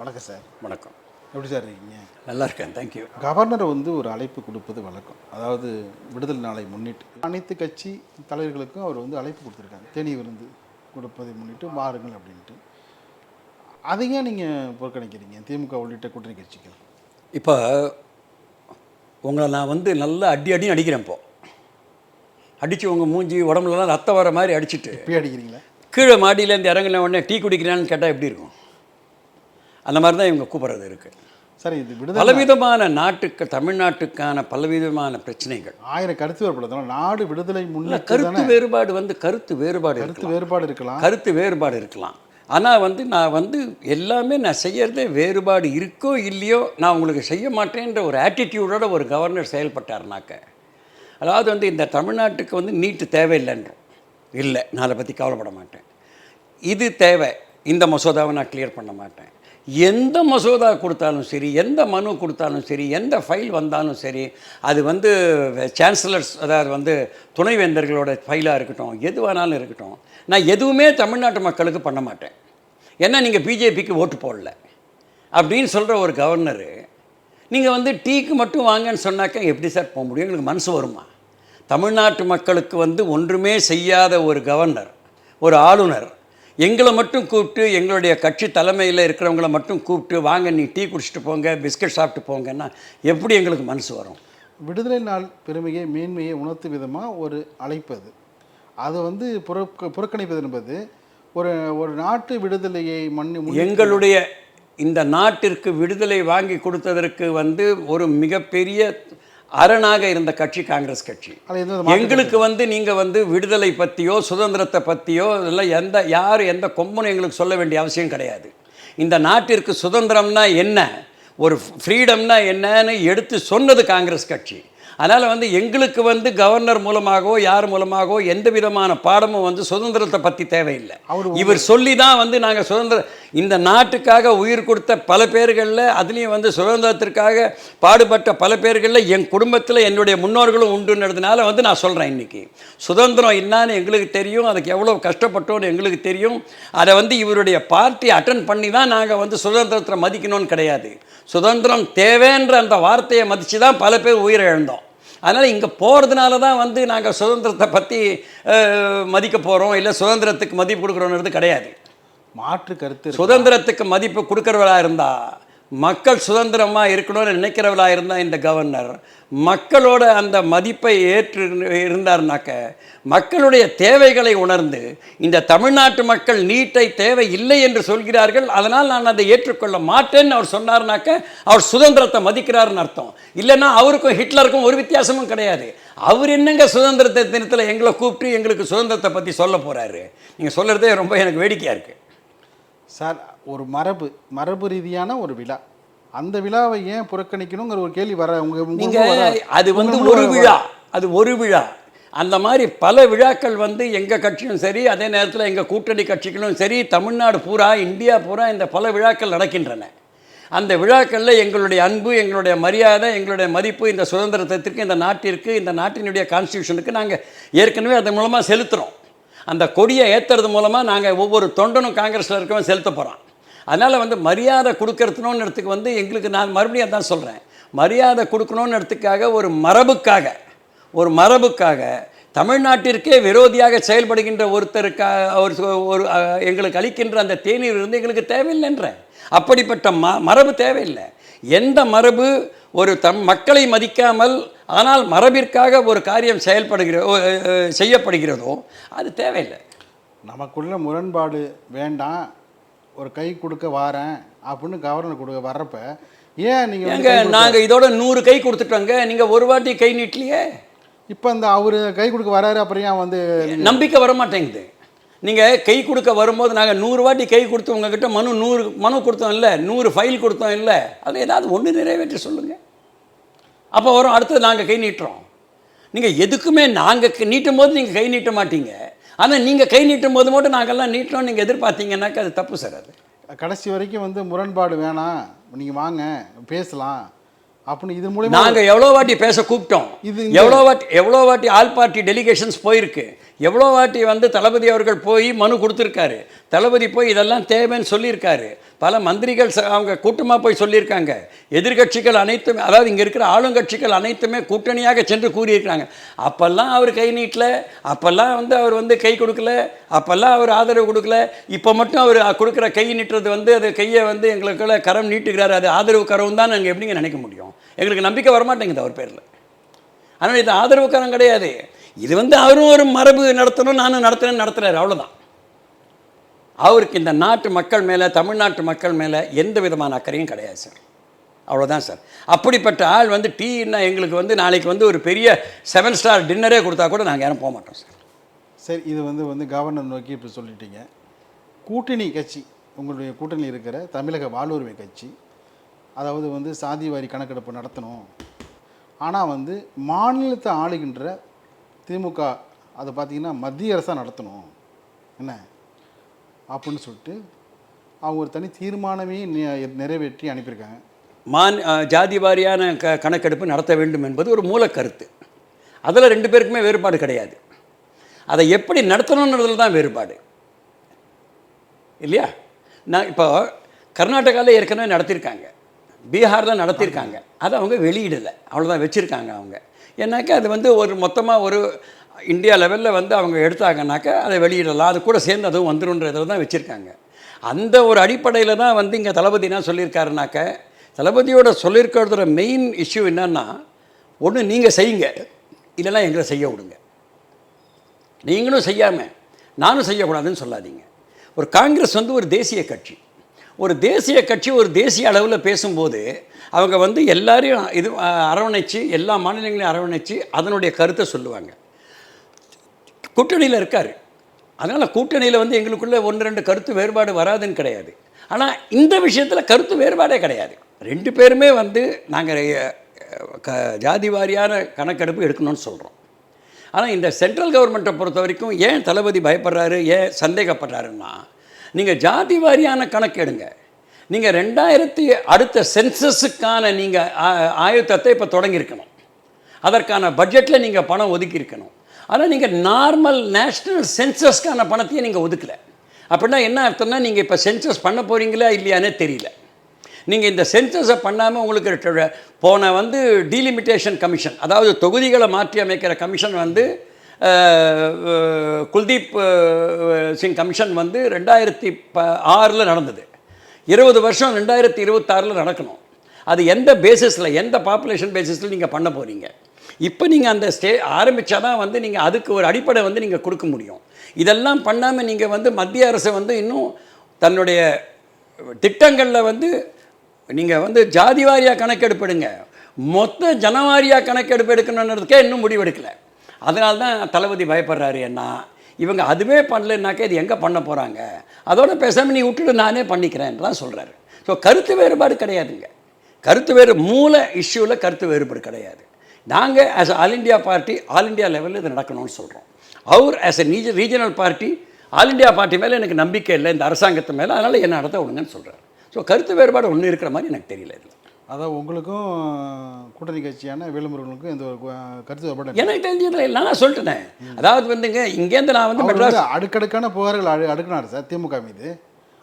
வணக்கம் சார். வணக்கம். எப்படி சார் இருக்கீங்க? நல்லா இருக்கேன் தேங்க்யூ கவர்னர் வந்து ஒரு அழைப்பு கொடுப்பது வழக்கம். அதாவது விடுதலை நாளை முன்னிட்டு அனைத்து கட்சி தலைவர்களுக்கும் அவர் வந்து அழைப்பு கொடுத்துருக்காங்க தேனி விருந்து கொடுப்பதை முன்னிட்டு வாருங்கள் அப்படின்ட்டு. அதை ஏன் நீங்கள் புறக்கணிக்கிறீங்க திமுக உள்ளிட்ட கூட்டணி கட்சிகள்? இப்போ உங்களை நான் வந்து நல்லா அடி அடி அடிக்கிறேன் இப்போ. அடித்து உங்கள் மூஞ்சி உடம்புலலாம் ரத்தம் வர மாதிரி அடிச்சிட்டு இப்பயே அடிக்கிறீங்களா? கீழே மாடியிலேருந்து இறங்கின உடனே டீ குடிக்கிறான்னு கேட்டால் எப்படி இருக்கும்? அந்த மாதிரி தான் இவங்க கூப்பிட்றது இருக்குது சார் இது விடுதலை பலவிதமான நாட்டுக்கு தமிழ்நாட்டுக்கான பலவிதமான பிரச்சனைகள். ஆயிரம் கருத்து வேறுபடுறதுனால நாடு விடுதலை முன்னிட்டு கருத்து வேறுபாடு வந்து கருத்து வேறுபாடு கருத்து வேறுபாடு இருக்கலாம். கருத்து வேறுபாடு இருக்கலாம். ஆனால் வந்து நான் வந்து எல்லாமே நான் செய்யறதே வேறுபாடு இருக்கோ இல்லையோ நான் உங்களுக்கு செய்ய மாட்டேன்ற ஒரு ஆட்டிடியூடோட ஒரு கவர்னர் செயல்பட்டார்னாக்க. அதாவது வந்து இந்த தமிழ்நாட்டுக்கு வந்து நீட்டு தேவையில்லைன்றோம். இல்லை நான் அதை பற்றி கவலைப்பட மாட்டேன். இது தேவை. இந்த மசோதாவை நான் கிளியர் பண்ண மாட்டேன். எந்த மசோதா கொடுத்தாலும் சரி எந்த மனு கொடுத்தாலும் சரி எந்த ஃபைல் வந்தாலும் சரி அது வந்து சான்சலர்ஸ் அதாவது வந்து துணைவேந்தர்களோட ஃபைலாக இருக்கட்டும் எதுவானாலும் இருக்கட்டும். நான் எதுவுமே தமிழ்நாட்டு மக்களுக்கு பண்ண மாட்டேன். ஏன்னா நீங்கள் பிஜேபிக்கு ஓட்டு போடல. அப்படின்னு சொல்கிற ஒரு கவர்னரு நீங்கள் வந்து டீக்கு மட்டும் வாங்கன்னு சொன்னாக்க எப்படி சார் போக முடியும்? எங்களுக்கு மனசு வருமா? தமிழ்நாட்டு மக்களுக்கு வந்து ஒன்றுமே செய்யாத ஒரு கவர்னர் ஒரு ஆளுநர் எங்களை மட்டும் கூப்பிட்டு எங்களுடைய கட்சி தலைமையில் இருக்கிறவங்கள மட்டும் கூப்பிட்டு வாங்க நீ டீ குடிச்சிட்டு போங்க பிஸ்கட் சாப்பிட்டு போங்கன்னா எப்படி எங்களுக்கு மனசு வரும்? விடுதலை நாள் பெருமையை மேன்மையை உணர்த்தும் விதமாக ஒரு அழைப்பு அது. அதை வந்து புறக்க புறக்கணிப்பது என்பது ஒரு ஒரு நாட்டு விடுதலையை மண்ணி முன்னிட்டு- எங்களுடைய இந்த நாட்டிற்கு விடுதலை வாங்கி கொடுத்ததற்கு வந்து ஒரு மிகப்பெரிய அரணாக இருந்த கட்சி காங்கிரஸ் கட்சி. எங்களுக்கு வந்து நீங்கள் வந்து விடுதலை பற்றியோ சுதந்திரத்தை பற்றியோ இதெல்லாம் எந்த யார் எந்த கொம்பனும் எங்களுக்கு சொல்ல வேண்டிய அவசியம் கிடையாது. இந்த நாட்டிற்கு சுதந்திரம்னா என்ன? ஒரு ஃப்ரீடம்னா என்னன்னு எடுத்து சொன்னது காங்கிரஸ் கட்சி. அதனால் வந்து எங்களுக்கு வந்து கவர்னர் மூலமாகவோ யார் மூலமாகவோ எந்த விதமான பாடமும் வந்து சுதந்திரத்தை பற்றி தேவையில்லை. அவரு இவர் சொல்லி தான் வந்து நாங்கள் சுதந்திர இந்த நாட்டுக்காக உயிர் கொடுத்த பல பேர்களில் அதுலேயும் வந்து சுதந்திரத்திற்காக பாடுபட்ட பல பேர்களில் என் குடும்பத்தில் என்னுடைய முன்னோர்களும் உண்டுன்றதுனால வந்து நான் சொல்கிறேன் இன்றைக்கி சுதந்திரம் என்னான்னு எங்களுக்கு தெரியும் அதுக்கு எவ்வளோ கஷ்டப்பட்டோன்னு எங்களுக்கு தெரியும். அதை வந்து இவருடைய பார்ட்டி அட்டன் பண்ணி தான் நாங்கள் வந்து சுதந்திரத்தை மதிக்கணும்னு கிடையாது. சுதந்திரம் தேவைன்ற அந்த வார்த்தையை மதித்து தான் பல பேர் உயிரை இழந்தோம். அதனால் இங்கே போகிறதுனால தான் வந்து நாங்கள் சுதந்திரத்தை பற்றி மதிக்க போகிறோம் இல்லை சுதந்திரத்துக்கு மதிப்பு கொடுக்குறோன்றது கிடையாது. மாற்று கருத்து. சுதந்திரத்துக்கு மதிப்பு கொடுக்குறவளா இருந்தா மக்கள் சுதந்திரமாக இருக்கணும்னு நினைக்கிறவளா இருந்தால் இந்த கவர்னர் மக்களோட அந்த மதிப்பை ஏற்று இருந்தார்னாக்க மக்களுடைய தேவைகளை உணர்ந்து இந்த தமிழ்நாட்டு மக்கள் நீட்டை தேவை இல்லை என்று சொல்கிறார்கள் அதனால் நான் அதை ஏற்றுக்கொள்ள மாட்டேன்னு அவர் சொன்னார்னாக்க அவர் சுதந்திரத்தை மதிக்கிறாருன்னு அர்த்தம். இல்லைன்னா அவருக்கும் ஹிட்லருக்கும் ஒரு வித்தியாசமும் கிடையாது. அவர் என்னங்க சுதந்திரத்தை தினத்தில் எங்களை கூப்பிட்டு எங்களுக்கு சுதந்திரத்தை பற்றி சொல்ல போகிறாரு நீங்கள் சொல்கிறதே ரொம்ப எனக்கு வேடிக்கையாக இருக்குது சார் ஒரு மரபு மரபு ரீதியான ஒரு விழா. அந்த விழாவை ஏன் புறக்கணிக்கணுங்கிற ஒரு கேள்வி வர உங்க நீங்க அது வந்து ஒரு விழா. அது ஒரு விழா. அந்த மாதிரி பல விழாக்கள் வந்து எங்கள் கட்சியும் சரி அதே நேரத்தில் எங்கள் கூட்டணி கட்சிகளும் சரி தமிழ்நாடு பூரா இந்தியா பூரா இந்த பல விழாக்கள் நடக்கின்றன. அந்த விழாக்களில் எங்களுடைய அன்பு எங்களுடைய மரியாதை எங்களுடைய மதிப்பு இந்த சுதந்திரத்திற்கு இந்த நாட்டிற்கு இந்த நாட்டினுடைய கான்ஸ்டியூஷனுக்கு நாங்கள் ஏற்கனவே அதன் மூலமாக செலுத்துகிறோம் அந்த கொடியை ஏற்றுறது மூலமாக நாங்கள் ஒவ்வொரு தொண்டனும் காங்கிரஸில் இருக்கவன் செலுத்த போகிறோம் அதனால் வந்து மரியாதை கொடுக்கறதுனோன்றதுக்கு வந்து எங்களுக்கு நான் மறுபடியும் அதான் சொல்கிறேன் மரியாதை கொடுக்கணுன்றதுக்காக ஒரு மரபுக்காக ஒரு மரபுக்காக தமிழ்நாட்டிற்கே விரோதியாக செயல்படுகின்ற ஒருத்தருக்காக ஒரு ஒரு எங்களுக்கு அளிக்கின்ற அந்த தேநீர் இருந்து எங்களுக்கு தேவையில்லைன்றேன். அப்படிப்பட்ட ம மரபு தேவையில்லை. எந்த மரபு ஒரு தம் மக்களை மதிக்காமல் ஆனால் மரபிற்காக ஒரு காரியம் செயல்படுகிற செய்யப்படுகிறதோ அது தேவையில்லை. நமக்குள்ள முரண்பாடு வேண்டாம். ஒரு கை கொடுக்க வாரேன் அப்படின்னு கவர்னர் கொடுக்க வர்றப்ப ஏன் நீங்க வந்து ஏங்க கை கொடுக்க- நாங்கள் இதோட நூறு கை கொடுத்துட்டோங்க. நீங்கள் ஒரு வாட்டி கை நீட்டலையே? இப்ப அந்த அவரு கை கொடுக்க வராரு அப்புறம் ஏன் வந்து நம்பிக்கை வர மாட்டேங்குது நீங்கள் கை கொடுக்க வரும்போது நாங்கள் நூறு வாட்டி கை கொடுத்து உங்ககிட்ட மனு நூறு மனு கொடுத்தோம் இல்லை நூறு ஃபைல் கொடுத்தோம் இல்லை அது ஏதாவது ஒன்று நிறைவேற்றி சொல்லுங்கள் அப்போ வரும் அடுத்தது நாங்கள் கை நீட்டுறோம். நீங்கள் எதுக்குமே நாங்கள் நீட்டும் போது நீங்கள் கை நீட்ட மாட்டீங்க. ஆனால் நீங்கள் கை நீட்டும் போது மட்டும் நாங்கள்லாம் நீட்டுறோம் நீங்கள் எதிர்பார்த்தீங்கன்னாக்கா அது தப்பு சார் அது. கடைசி வரைக்கும் வந்து முரண்பாடு வேணாம். நீங்க வாங்க பேசலாம். அப்படின்னு இது மூலியமா நாங்கள் எவ்வளோ வாட்டி பேச கூப்பிட்டோம். இது எவ்வளோ வாட்டி எவ்வளோ வாட்டி ஆல் பார்ட்டி டெலிகேஷன்ஸ் போயிருக்கு. எவ்வளோ வாட்டி வந்து தளபதி அவர்கள் போய் மனு கொடுத்துருக்காரு. தளபதி போய் இதெல்லாம் தேவைன்னு சொல்லியிருக்காரு. பல மந்திரிகள் அவங்க கூட்டமாக போய் சொல்லியிருக்காங்க. எதிர்க்கட்சிகள் அனைத்துமே அதாவது இங்கே இருக்கிற ஆளுங்கட்சிகள் அனைத்துமே கூட்டணியாக சென்று கூறியிருக்காங்க அப்போல்லாம் அவர் கை நீட்டல அப்போல்லாம் வந்து அவர் வந்து கை கொடுக்கல அப்போல்லாம் அவர் ஆதரவு கொடுக்கல. இப்போ மட்டும் அவர் கொடுக்குற கை நீட்டுறது வந்து அது கையை வந்து எங்களுக்குள்ள கரம் நீட்டுக்கிறாரு அது ஆதரவு கரம் தான் நாங்கள் எப்படிங்க நினைக்க முடியும்? எங்களுக்கு நம்பிக்கை வரமாட்டேங்குது அவர் பேரில். ஆனால் இது ஆதரவு கரம் கிடையாது. இது வந்து அவரும் ஒரு மரபு நடத்தணும் நானும் நடத்துறேன்னு நடத்துறாரு அவ்வளோதான் அவருக்கு இந்த நாட்டு மக்கள் மேலே தமிழ்நாட்டு மக்கள் மேலே எந்த விதமான அக்கறையும் கிடையாது சார். அவ்வளோதான் சார். அப்படிப்பட்ட ஆள் வந்து டீன்னா எங்களுக்கு வந்து நாளைக்கு வந்து ஒரு பெரிய செவன் ஸ்டார் டின்னரே கொடுத்தா கூட நாங்கள் யாரும் போக மாட்டோம் சார். சரி இது வந்து வந்து கவர்னர் நோக்கி இப்போ சொல்லிட்டீங்க. கூட்டணி கட்சி உங்களுடைய கூட்டணி இருக்கிற தமிழக வாழ்வுரிமை கட்சி அதாவது வந்து சாதிவாரி கணக்கெடுப்பு நடத்தணும். ஆனால் வந்து மாநிலத்தை ஆளுகின்ற திமுக அதை பார்த்தீங்கன்னா மத்திய அரசாக நடத்தணும். என்ன? அப்படின்னு சொல்லிட்டு அவங்க ஒரு தனி தீர்மானமே நிறைவேற்றி அனுப்பியிருக்காங்க. மான் ஜாதி வாரியான க கணக்கெடுப்பு நடத்த வேண்டும் என்பது ஒரு மூலக்கருத்து. அதில் ரெண்டு பேருக்குமே வேறுபாடு கிடையாது. அதை எப்படி நடத்தணுன்றதுல தான் வேறுபாடு. இல்லையா? நான் இப்போ கர்நாடகாவில் ஏற்கனவே நடத்தியிருக்காங்க. பீகாரில் நடத்தியிருக்காங்க. அதை அவங்க வெளியிடலை. அவ்வளோதான் வச்சுருக்காங்க அவங்க. ஏன்னாக்கா அது வந்து ஒரு மொத்தமாக ஒரு இந்தியா லெவலில் வந்து அவங்க எடுத்தாங்கனாக்கா அதை வெளியிடலாம். அது கூட சேர்ந்து அதுவும் வந்துடும்ன்றதில் தான் வச்சுருக்காங்க. அந்த ஒரு அடிப்படையில் தான் வந்து இங்கே தளபதி என்ன சொல்லியிருக்காருனாக்க தளபதியோட சொல்லியிருக்கிறதோட மெயின் இஷ்யூ என்னன்னா ஒன்று நீங்கள் செய்யுங்க. இல்லைன்னா எங்களை செய்ய விடுங்க. நீங்களும் செய்யாமல் நானும் செய்யக்கூடாதுன்னு சொல்லாதீங்க. ஒரு காங்கிரஸ் வந்து ஒரு தேசிய கட்சி. ஒரு தேசிய கட்சி ஒரு தேசிய அளவில் பேசும்போது அவங்க வந்து எல்லாரையும் இது அரவணைச்சு எல்லா மாநிலங்களையும் அரவணைச்சு அதனுடைய கருத்தை சொல்லுவாங்க. கூட்டணியில் இருக்கார். அதனால் கூட்டணியில் வந்து எங்களுக்குள்ளே ஒன்று ரெண்டு கருத்து வேறுபாடு வராதுன்னு கிடையாது. ஆனால் இந்த விஷயத்தில் கருத்து வேறுபாடே கிடையாது. ரெண்டு பேருமே வந்து நாங்கள் க ஜாதி வாரியான கணக்கெடுப்பு எடுக்கணும்னு சொல்கிறோம் ஆனால் இந்த சென்ட்ரல் கவர்மெண்ட்டை பொறுத்த வரைக்கும் ஏன் தளபதி பயப்படுறாரு ஏன் சந்தேகப்படுறாருன்னா நீங்கள் ஜாதி வாரியான கணக்கு எடுங்க நீங்கள் ரெண்டாயிரத்தி அடுத்த சென்சஸுக்கான நீங்கள் ஆயுத்தத்தை இப்போ தொடங்கியிருக்கணும். அதற்கான பட்ஜெட்டில் நீங்கள் பணம் ஒதுக்கியிருக்கணும். ஆனால் நீங்கள் நார்மல் நேஷ்னல் சென்சஸ்க்கான பணத்தையும் நீங்கள் ஒதுக்கல. அப்படின்னா என்ன அர்த்தம்னா நீங்கள் இப்போ சென்சஸ் பண்ண போகிறீங்களா இல்லையானே தெரியல. நீங்கள் இந்த சென்சஸை பண்ணாமல் உங்களுக்கு போன வந்து டீலிமிட்டேஷன் கமிஷன் அதாவது தொகுதிகளை மாற்றி அமைக்கிற கமிஷன் வந்து குல்தீப் சிங் கமிஷன் வந்து ரெண்டாயிரத்தி ப ஆறில் நடந்தது. இருபது வருஷம் ரெண்டாயிரத்தி இருபத்தாறில் நடக்கணும். அது எந்த பேசிஸில் எந்த பாப்புலேஷன் பேசிஸில் நீங்கள் பண்ண போகிறீங்க இப்போ நீங்கள் அந்த ஸ்டே ஆரம்பித்தா தான் வந்து நீங்கள் அதுக்கு ஒரு அடிப்படை வந்து நீங்கள் கொடுக்க முடியும். இதெல்லாம் பண்ணாமல் நீங்கள் வந்து மத்திய அரசு வந்து இன்னும் தன்னுடைய திட்டங்களில் வந்து நீங்கள் வந்து ஜாதி வாரியாக கணக்கெடுப்பிடுங்க. மொத்த ஜனவாரியாக கணக்கெடுப்பு எடுக்கணுன்றதுக்கே இன்னும் முடிவெடுக்கலை. அதனால தான் தளபதி பயப்படுறாரு என்ன இவங்க அதுவே பண்ணலைன்னாக்கா இது எங்கே பண்ண போகிறாங்க அதோட பேசாமல் நீ விட்டுட்டு நானே பண்ணிக்கிறேன் தான் சொல்கிறாரு ஸோ கருத்து வேறுபாடு கிடையாதுங்க. கருத்து வேறு மூல இஷ்யூவில் கருத்து வேறுபாடு கிடையாது. நாங்கள் as all India party all India லெவலில் இது நடக்கணும்னு சொல்கிறோம் அவர் as a நீஜ regional party all India party மேலே எனக்கு நம்பிக்கை இல்லை இந்த அரசாங்கத்து மேலே அதனால் என்ன நடத்த விடுங்கன்னு சொல்கிறார் ஸோ கருத்து வேறுபாடு ஒன்று இருக்கிற மாதிரி எனக்கு தெரியல இதில். அதாவது உங்களுக்கும் கூட்டணி கட்சியான வேலுமுருகனுக்கும் எந்த ஒரு கருத்து வேறுபாடு. எனக்கு தெரிஞ்சதில்லை இல்லை நான் சொல்லிட்டேனே. அதாவது வந்துங்க இங்கேருந்து நான் வந்து மெட்ராஸ் அடுக்கடுக்கான புகார்கள் அடு அடுக்கினார் சார் திமுக மீது.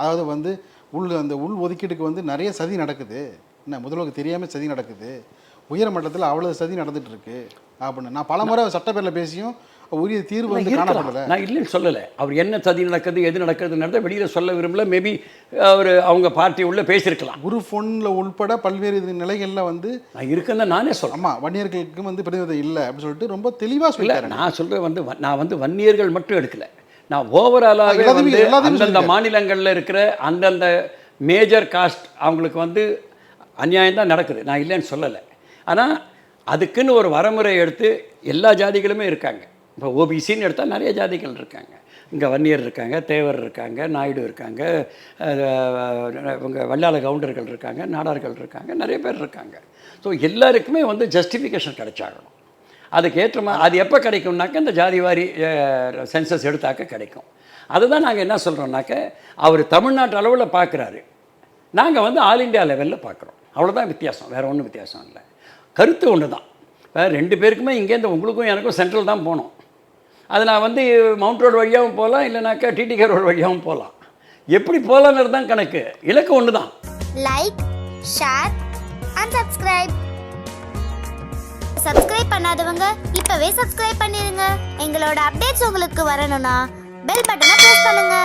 அதாவது வந்து உள் அந்த உள் ஒதுக்கீடுக்கு வந்து நிறைய சதி நடக்குது. என்ன முதல்வருக்கு தெரியாமல் சதி நடக்குது. உயர் மட்டத்தில் அவ்வளோ சதி நடந்துட்டு இருக்கு அப்படின்னு. நான் பல முறை சட்டப்பேரில் பேசியும் உரிய தீர்வு வந்து காணப்படலை. நான் இல்லைன்னு சொல்லலை. அவர் என்ன சதி நடக்குது எது நடக்குதுன்றத வெளியில் சொல்ல விரும்பல. மேபி அவர் அவங்க பார்ட்டி உள்ள பேசியிருக்கலாம். குரு ஃபோனில் உள்பட பல்வேறு இது நிலைகளில் வந்து நான் இருக்குன்னு நானே சொல்கிறேன் ஆமாம் வன்னியர்களுக்கும் வந்து பிரதிநிதி இல்லை அப்படின்னு சொல்லிட்டு ரொம்ப தெளிவாக சொல்லிட்டாரு. நான் சொல்கிறது வந்து வ- நான் வந்து வன்னியர்கள் மட்டும் எடுக்கல. நான் எல்லாத்தையுமே- வந்து அந்தந்த. மாநிலங்களில் இருக்கிற அந்தந்த மேஜர் காஸ்ட் அவங்களுக்கு வந்து அநியாயம் தான் நடக்குது. நான் இல்லைன்னு சொல்லலை. ஆனால் அதுக்குன்னு ஒரு வரமுறை எடுத்து எல்லா ஜாதிகளுமே இருக்காங்க. இப்போ ஓபிசின்னு எடுத்தால் நிறைய ஜாதிகள் இருக்காங்க. இங்கே வன்னியர் இருக்காங்க தேவர் இருக்காங்க நாயுடு இருக்காங்க இவங்க வல்லாள கவுண்டர்கள் இருக்காங்க நாடார்கள் இருக்காங்க நிறைய பேர் இருக்காங்க. ஸோ எல்லாருக்குமே வந்து ஜஸ்டிஃபிகேஷன் கிடைச்சாகணும். அதுக்கு ஏற்ற மாதிரி அது எப்போ கிடைக்கும்னாக்க இந்த ஜாதிவாரி சென்சஸ் எடுத்தாக்க கிடைக்கும். அதுதான் நாங்கள் என்ன சொல்கிறோம்னாக்க அவர் தமிழ்நாட்டு அளவில் பார்க்குறாரு நாங்கள் வந்து ஆல் இந்தியா லெவலில் பார்க்குறோம் அவ்வளோதான் வித்தியாசம். வேறு ஒன்றும் வித்தியாசம் இல்லை. கருத்து ஒன்று தான். வேறு ரெண்டு பேருக்குமே இங்கேருந்து உங்களுக்கும் எனக்கும் சென்ட்ரல் தான் போகணும். அது நான் வந்து மவுண்ட் ரோடு வழியாகவும் போகலாம் இல்லைனாக்கா டிடிகே ரோடு வழியாகவும் போகலாம். எப்படி போகலான்றது தான் கணக்கு. இலக்கு ஒன்று தான். Like share and subscribe subscribe பண்ணாதவங்க இப்பவே சப்ஸ்கிரைப் பண்ணிருங்க. எங்களோட அப்டேட்ஸ் உங்களுக்கு வரணும்னா பெல் பட்டனை ப்ரெஸ் பண்ணுங்க.